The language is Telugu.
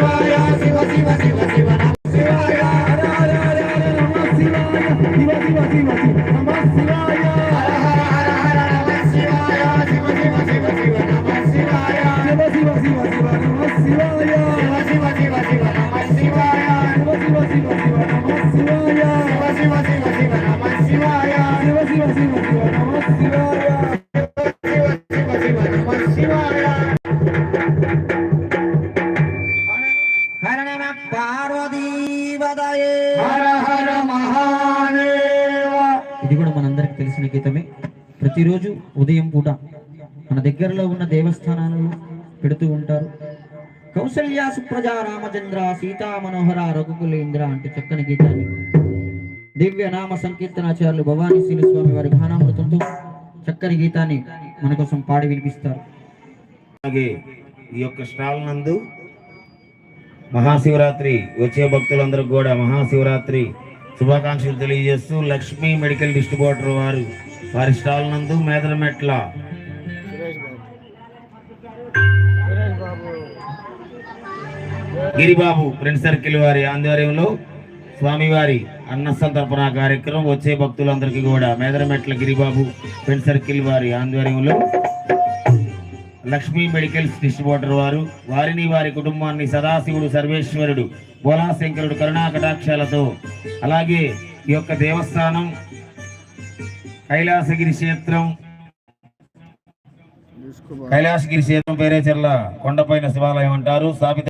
హర పార్వతీపదయే హర హర మహాదేవ. ఇది కూడా మనందరికి తెలిసిన గీతమే. ప్రతిరోజు ఉదయం పూట మన దగ్గరలో ఉన్న దేవస్థానాలలో పెడుతూ ఉంటారు. కౌసల్య సుప్రజా రామచంద్ర సీతా మనోహర రఘుకులేంద్ర అంటే చక్కని గీతాన్ని దివ్య నామ సంకీర్తనాచార్యులు భవానీ శ్రీ స్వామి వారి గానామృతంతో చక్కని గీతాన్ని మన కోసం పాడి వినిపిస్తారు. అలాగే ఈ యొక్క స్టాల్ నందు మహాశివరాత్రి. వచ్చే భక్తులందరికీ కూడా మహాశివరాత్రి శుభాకాంక్షలు తెలియజేస్తూ లక్ష్మీ మెడికల్ డిస్ట్రిబ్యూటర్ వారు వారి స్టాల్ నందు మేదరమెట్ల గిరిబాబు ఫ్రెండ్ సర్కిల్ వారి ఆధ్వర్యంలో స్వామివారి అన్న సంతర్పణ కార్యక్రమం వచ్చే భక్తులందరికీ కూడా మేదరమెట్ల గిరిబాబు ఫ్రెండ్ సర్కిల్ వారి ఆధ్వర్యంలో లక్ష్మీ మెడికల్స్ డిస్ట్రిబ్యూటర్ వారు వారిని వారి కుటుంబాన్ని సదాశివుడు సర్వేశ్వరుడు బోలాశంకరుడు కరుణా కటాక్షాలతో. అలాగే ఈ యొక్క దేవస్థానం కైలాసగిరి క్షేత్రం కైలాసగిరి క్షేత్రం పేరే చెల్ల కొండపైన శివాలయం అంటారు. స్థాపిత